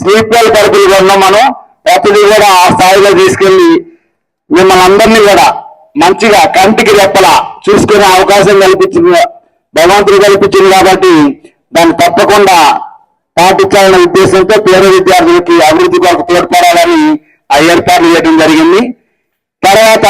Sleep well కూడా మనం. ప్రతిదీ కూడా ఆ స్థాయిలో తీసుకెళ్ళి మిమ్మల్ని అందరినీ కూడా మంచిగా కంటికి రెప్పలా చూసుకునే అవకాశం కల్పించింది భగవంతుడు కల్పించింది కాబట్టి దాన్ని తప్పకుండా పాటించాలనే ఉద్దేశంతో పేద విద్యార్థులకి అభివృద్ధి కొరకు తోడ్పడాలని ఆ ఏర్పాట్లు చేయడం జరిగింది. తర్వాత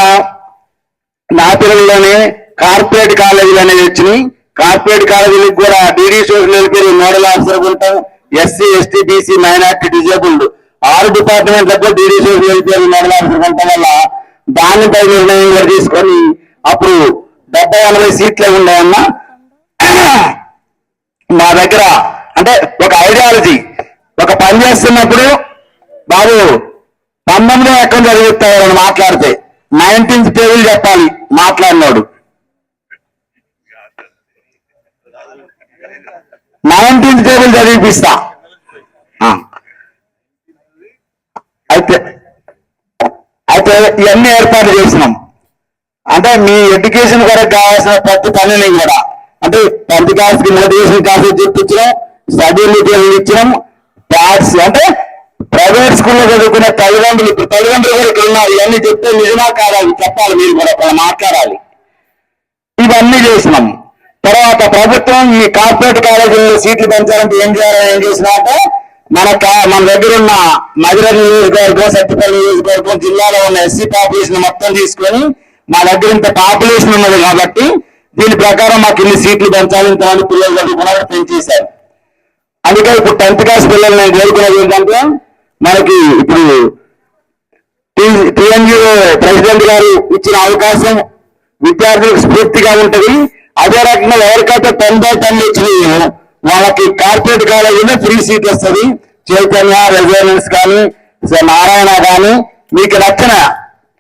నా పిల్లల్లోనే కార్పొరేట్ కాలేజీలు అనేవి వచ్చినాయి. కార్పొరేట్ కాలేజీలకు కూడా DD social welfare nodal officer ఉంటాం SC ST BC minority disabled ఆరు డిపార్ట్మెంట్లకు డీడీ సోషల్ వెల్ఫేర్ నోడల్ వల్ల దానిపై నిర్ణయం కూడా తీసుకొని అప్పుడు డెబ్బై ఎనభై సీట్లే ఉన్నాయన్నా మా దగ్గర అంటే ఒక ఐడియాలజీ. ఒక పని చేస్తున్నప్పుడు బాబు పంతొమ్మిదో ఎక్కడ చదివిస్తారని మాట్లాడితే నైన్టీన్త్ టేబుల్ చెప్పాలి మాట్లాడినాడు. నైన్టీన్త్ టేబుల్ చదివిపిస్తా. అయితే అయితే ఇవన్నీ ఏర్పాటు చేసినాం. అంటే మీ ఎడ్యుకేషన్ కొరకు కావాల్సిన ప్రతి పనులు కూడా అంటే టెన్త్ క్లాస్కి మోటివేషన్ క్లాసెస్ చెప్పించడం స్టడీ మెటీరియల్ ఇచ్చడం ప్యాడ్స్ అంటే ప్రైవేట్ స్కూల్లో చదువుకునే తల్లిదండ్రులు ఇప్పుడు తల్లిదండ్రులు కూడా ఇక్కడ ఉన్నారు ఇవన్నీ చెప్తే నిజమా కాదా చెప్పాలి మీరు కూడా మాట్లాడాలి. ఇవన్నీ చేసినాం. తర్వాత ప్రభుత్వం ఈ కార్పొరేట్ కాలేజీల్లో సీట్లు పెంచాలంటే ఏం చేయాలని ఏం చేసినాక మన కా- మన దగ్గర ఉన్న మధుర నియోజకవర్గం సత్యపల్లి నియోజకవర్గం జిల్లాలో ఉన్న ఎస్సీ పాపులేషన్ మొత్తం తీసుకొని మా దగ్గర ఇంత పాపులేషన్ ఉన్నది కాబట్టి దీని ప్రకారం మాకు ఇన్ని సీట్లు పెంచాలి ఇంతమంది పిల్లలు చదువుకున్నారు పెంచేశారు. అందుకే ఇప్పుడు టెన్త్ క్లాస్ పిల్లలు నేను కోరుకునేది ఏంటంటే మనకి ఇప్పుడు టిఎన్జిఓ ప్రెసిడెంట్ గారు ఇచ్చిన అవకాశం విద్యార్థులకు స్ఫూర్తిగా ఉంటది. అదే రకంగా ఎవరికైతే టెన్ బై టెన్ వచ్చినాయో వాళ్ళకి కార్పొరేట్ కాలేజీలో ఫ్రీ సీట్ వస్తుంది. చైతన్య రెసిడెన్స్ కానీ నారాయణ కానీ మీకు నచ్చిన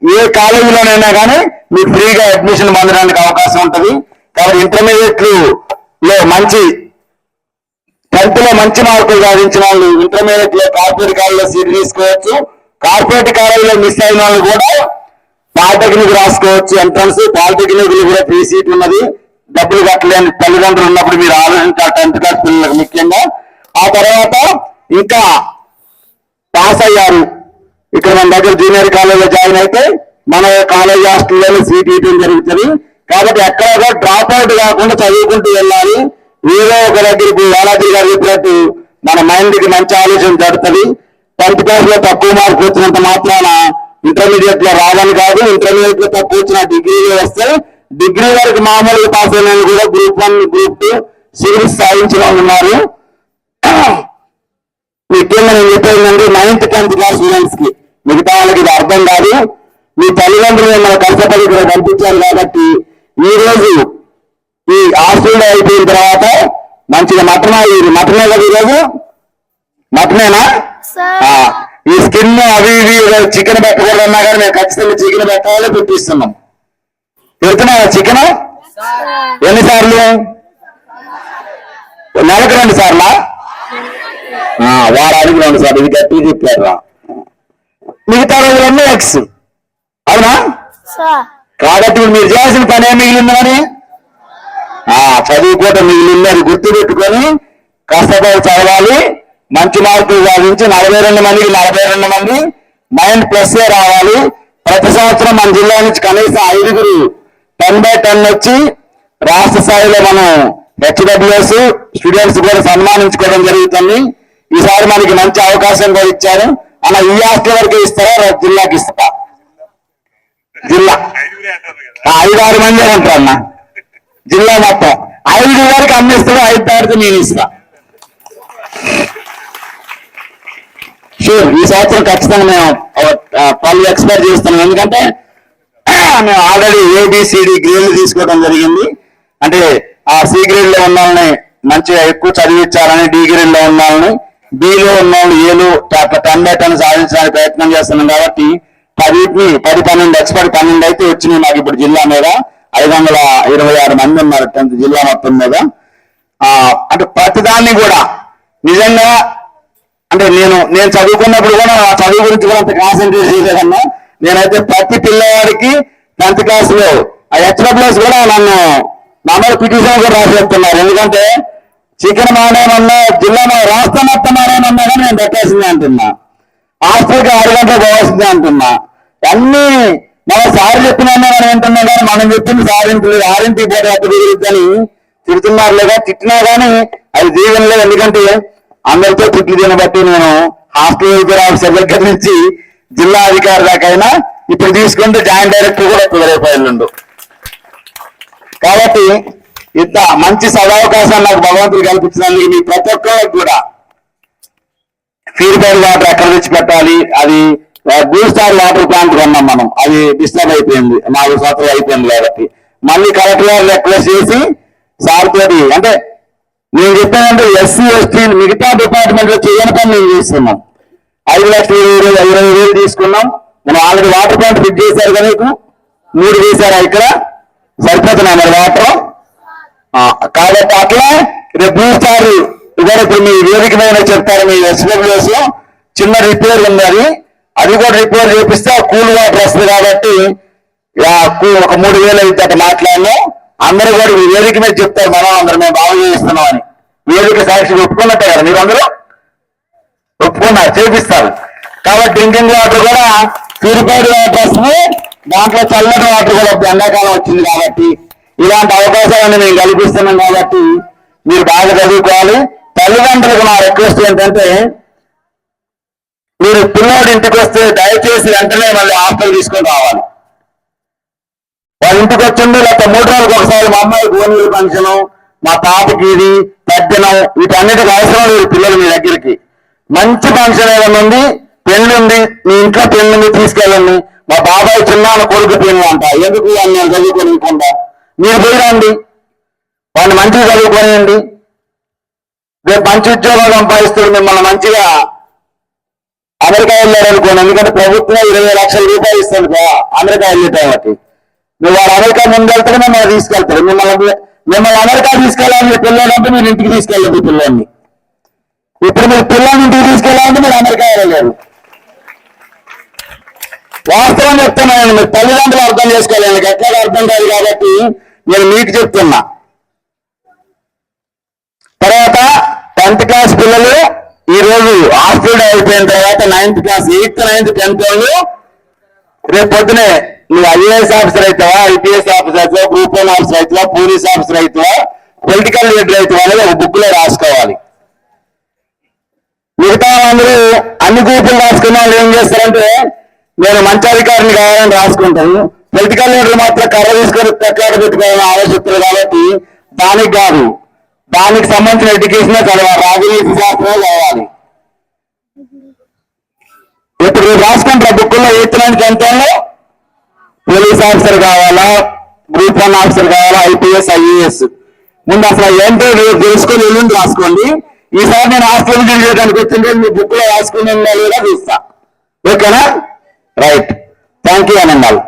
ఏ కాలేజీలోనైనా కానీ మీకు ఫ్రీగా అడ్మిషన్ పొందడానికి అవకాశం ఉంటుంది. కాబట్టి ఇంటర్మీడియట్లు లో మంచి టెన్త్లో మంచి మార్కులు సాధించిన వాళ్ళు ఇంటర్మీడియట్లో కార్పొరేట్ కాలేజీలో సీట్ తీసుకోవచ్చు. కార్పొరేట్ కాలేజీలో మిస్ అయిన వాళ్ళు కూడా పాలిటెక్నిక్ రాసుకోవచ్చు. ఎంట్రన్స్ పాలిటెక్నిక్ కూడా ఫ్రీ సీట్ ఉన్నది. డబ్బులు కట్టలేని తల్లిదండ్రులు ఉన్నప్పుడు మీరు ఆలోచించాలి టెన్త్ క్లాస్ పిల్లలకు ముఖ్యంగా. ఆ తర్వాత ఇంకా పాస్ అయ్యారు. ఇక్కడ మన దగ్గర జూనియర్ కాలేజీలో జాయిన్ అయితే మన కాలేజ్ హాస్టల్లో సీట్ ఇవ్వడం జరుగుతుంది. కాబట్టి ఎక్కడ కూడా డ్రాప్ అవుట్ కాకుండా చదువుకుంటూ వెళ్ళాలి. ఏదో ఒక దగ్గరికి ఇప్పుడు వేలాద్రి గారు చెప్పినట్టు మన మైండ్కి మంచి ఆలోచన జరుగుతుంది. టెన్త్ క్లాస్లో తక్కువ మార్కు వచ్చినంత మాత్రాన ఇంటర్మీడియట్లో రావని కాదు ఇంటర్మీడియట్లో తక్కువ వచ్చిన డిగ్రీలో వస్తే డిగ్రీ వరకు మామూలుగా పాస్ అయిన కూడా group one group two civils సాధించిన వాళ్ళు ఉన్నారు ముఖ్యంగా నేను చెప్పేందంటే నైన్త్ టెన్త్ క్లాస్ స్టూడెంట్స్కి. మిగతా వాళ్ళకి ఇది అర్థం కాదు. మీ తల్లిదండ్రులు మిమ్మల్ని కష్టపడి ఇక్కడ పంపించారు కాబట్టి ఈ రోజు ఈ హాస్టల్ అయిపోయిన తర్వాత మంచిగా మటన్ ఇది మటనే కదా ఈరోజు మటనేనా? ఈ స్కిన్ అవి ఇవి చికెన్ పెట్టకూడదన్నా కానీ మేము ఖచ్చితంగా చికెన్ పెట్టాలి పెట్టిస్తున్నాం. పెడుతున్నావా చికెన్? ఎన్నిసార్లు? నెలకు రెండు సార్లా? వారానికి రెండు సార్లు. ఇది గట్టి చెప్పారు రా. మిగతా రోజులన్నీ ఎక్స్ అవునా? కాబట్టి మీరు చేయాల్సిన పని ఏం మిగిలిందని ఆ చదువుకోవటం గుర్తు పెట్టుకొని కష్టపడి చదవాలి. మంచి మార్కులు సాధించి నలభై రెండు మందికి నలభై రెండు మంది మైండ్ ప్లస్ రావాలి. ప్రతి సంవత్సరం మన జిల్లా నుంచి కనీసం ఐదుగురు టెన్ బై టెన్ వచ్చి రాష్ట్ర స్థాయిలో మనం హెచ్డబ్ల్యూఎస్ స్టూడెంట్స్ కూడా సన్మానించుకోవడం జరుగుతుంది. ఈసారి మనకి మంచి అవకాశం కూడా ఇచ్చారు. అలా ఈ హాస్టల్ వరకు ఇస్తారా జిల్లాకి ఇస్తారా? జిల్లా. ఐదు ఆరు మంది అంటారు అన్న. జిల్లా మొత్తం. ఐదు వరకు అమ్మిస్తారు ఐదు ఆరుకు నేను ఇస్తా. షూర్ ఈ సంవత్సరం ఖచ్చితంగా మేము ఆ, ఎక్స్పైర్ చేస్తున్నాం. ఎందుకంటే మేము ఆల్రెడీ ఏబిసిడి గ్రేడ్లు తీసుకోవడం జరిగింది. అంటే ఆ సి గ్రేడ్లో ఉన్న వాళ్ళని మంచిగా ఎక్కువ చదివించాలని డి గ్రేడ్లో ఉన్న వాళ్ళని బిలో ఉన్న వాళ్ళు ఏలు టెన్ బై టెన్ సాధించడానికి ప్రయత్నం చేస్తున్నాం కాబట్టి పదిని పది పన్నెండు ఎక్స్పర్ట్ పన్నెండు అయితే వచ్చినాయి మాకు ఇప్పుడు జిల్లా మీద. ఐదు వందల ఇరవై ఆరు మంది ఉన్నారు టెన్త్ జిల్లా మొత్తం మీద. ఆ అంటే ప్రతిదాన్ని కూడా నిజంగా అంటే నేను నేను చదువుకున్నప్పుడు కూడా చదువు గురించి కూడా అంత కాన్సన్ట్రేట్ చేసేదన్నా. నేనైతే ప్రతి పిల్లవాడికి టెన్త్ క్లాస్లో. ఆ హెచ్డబ్ల్యూఎస్ కూడా నన్ను నా మీద పిటిషన్ కూడా రాసేస్తున్నారు. ఎందుకంటే చికెన్ మానేమన్నా జిల్లా రాష్ట్రం మొత్తం మానేమన్నా కానీ నేను పెట్టాల్సిందే అంటున్నా. హాస్టల్కి ఆరు గంటలకు పోవాల్సిందే అంటున్నా. అన్ని మన సార్ చెప్పినా మనం వింటున్నాం కానీ మనం చెప్పింది సారింటి ఆరింటి పోటీ అట్టు తిడుతున్నారు లేదా తిట్టినా కానీ అది జీవనలేదు ఎందుకంటే అందరితో తిట్లు తినబట్టి నేను హాస్టల్ ఆఫీసర్ దగ్గర నుంచి జిల్లా అధికారి దాకైనా ఇప్పుడు తీసుకుంటే జాయింట్ డైరెక్టర్ కూడా కుదరైపోయిండు కాబట్టి ఇంత మంచి సదవకాశాన్ని నాకు భగవంతుడు కల్పించినందుకు మీ ప్రతి ఒక్కరికి కూడా ప్యూరిఫైడ్ వాటర్ ఎక్కడ తెచ్చి పెట్టాలి? అది బ్లూ స్టార్ వాటర్ ప్లాంట్ కొన్నాం మనం. అది డిస్టర్బ్ అయిపోయింది. నాలుగు సంవత్సరాలు అయిపోయింది కాబట్టి. మళ్ళీ కలెక్టర్ గారు రిక్వెస్ట్ చేసి సార్ తోటి అంటే నేను చెప్పానంటే ఎస్సీ ఎస్టీ మిగతా డిపార్ట్మెంట్లో చేయని పని మేము చేస్తున్నాం. ఐదు లక్షల ఇరవై ఇరవై వేలు తీసుకున్నాం. మనం ఆల్రెడీ వాటర్ ప్లాంట్ ఫిట్ చేశారు కదా మీకు మూడు చేశారా ఇక్కడ? సరిపోతున్నాయి మరి వాటర్? కాబట్టి అట్లా రేపు మూడుసారి స్టార్ ఇప్పుడు మీ వేదిక మీద చెప్తారు మీ ఎస్డబ్ల్యూఎస్లో చిన్న రిపేర్ ఉన్నది అది. కూడా రిపేర్ చేపిస్తే కూల్ వాటర్ వస్తుంది కాబట్టి కూ- ఒక మూడు వేలు అయితే అట్లా మాట్లాడినా. అందరూ కూడా మీ వేదిక మీద చెప్తారు మనం అందరం మేము బాగు చేస్తున్నాం అని. వేదిక సాక్షి ఒప్పుకున్నట్టే కదా మీరు అందరూ? ఒప్పుకున్నారు చేపిస్తారు. కాబట్టి డ్రింకింగ్ వాటర్ కూడా ప్యూరిఫైడ్ వాటర్ వస్తుంది. దాంట్లో చల్లటి వాటర్ కూడా ఎండాకాలం వచ్చింది కాబట్టి ఇలాంటి అవకాశాలను మేము కల్పిస్తున్నాం కాబట్టి మీరు బాగా చదువుకోవాలి. తల్లిదండ్రులకు నా రిక్వెస్ట్ ఏంటంటే మీరు పిల్లోడు ఇంటికి వస్తే దయచేసి వెంటనే మళ్ళీ హాస్టల్ తీసుకొని రావాలి. వాళ్ళ ఇంటికి వచ్చిండు లేకపోతే మూడు రోజులకు ఒకసారి మా అమ్మాయి భువనగిరి ఫంక్షన్ మా తాతకి ఇది పెద్దనం వీటన్నిటికి అవసరం లేదు పిల్లలు మీ దగ్గరికి. మంచి ఫంక్షన్ ఏదైనా ఉంది పెళ్ళి ఉంది మీ ఇంట్లో పెళ్ళి ఉంది తీసుకెళ్ళండి. మా బాబాయ్ చిన్నాన్న కొడుకు పెళ్ళి అంట. ఎందుకు అని నేను చదువుకోనికుండా మీరు పోయినండి వాడిని మంచిగా చదువుకోనియండి రేపు మంచి ఉద్యోగం సంపాదిస్తారు మిమ్మల్ని మంచిగా అమెరికా వెళ్ళారు అనుకోండి. ఎందుకంటే ప్రభుత్వం ఇరవై లక్షల రూపాయలు ఇస్తుంది కదా అమెరికా వెళ్ళేటానికి నువ్వు వాళ్ళు అమెరికా ముందు వెళ్తే మిమ్మల్ని తీసుకెళ్తారు మిమ్మల్ని మిమ్మల్ని అమెరికా తీసుకెళ్ళాలని మీ పిల్లలంటే మీరు ఇంటికి తీసుకెళ్ళండి పిల్లల్ని ఇప్పుడు మీరు పిల్లల్ని ఇంటికి తీసుకెళ్ళాలంటే మీరు అమెరికా వెళ్ళలేరు వాస్తవం చెప్తున్నాను మీరు తల్లిదండ్రులు అర్థం చేసుకోవాలి. నాకు ఎట్లా అర్థం కాదు కాబట్టి నేను మీకు చెప్తున్నా. తర్వాత టెన్త్ క్లాస్ పిల్లలు ఈ రోజు హాస్టల్ అయిపోయిన తర్వాత ninth class eighth ninth tenth వాళ్ళు రేపు పొద్దునే నువ్వు ఐఏఎస్ ఆఫీసర్ అవుతావా ఐపీఎస్ ఆఫీసర్ అవుతావా గ్రూప్ వన్ ఆఫీసర్ అవుతావా పోలీస్ ఆఫీసర్ అవుతావా పొలిటికల్ లీడర్ అవుతావా అనేది ఒక బుక్లో రాసుకోవాలి. మిగతా వాళ్ళందరూ అన్ని గ్రూపులు రాసుకున్న వాళ్ళు ఏం చేస్తారంటే నేను మంచి అధికారిని కావాలని రాసుకుంటాను. పొలిటికల్ లీడర్లు మాత్రం కర్ర తీసుకొని ప్రఖ్యాత పెట్టుకోవాలని ఆలోచిస్తున్నారు కాబట్టి దానికి కాదు. దానికి సంబంధించిన ఎడ్యుకేషన్ చదవాలి. రాజనీతి శాస్త్రమే చదవాలి. ఇప్పుడు రేపు రాసుకుంటారు బుక్కుల్లో ఎయిత్ నైన్త్ పోలీస్ ఆఫీసర్ కావాలా? గ్రూప్ వన్ ఆఫీసర్ కావాలా? IPS IAS? ముందు అసలు ఏంటో రేపు తెలుసుకొని ఎల్లుండి రాసుకోండి. ఈసారి నేను హాస్టల్ విజిట్ చేయడానికి మీ బుక్లో రాసుకుని లేదా చూస్తా. ఓకేనా? Right thank you అనండాలి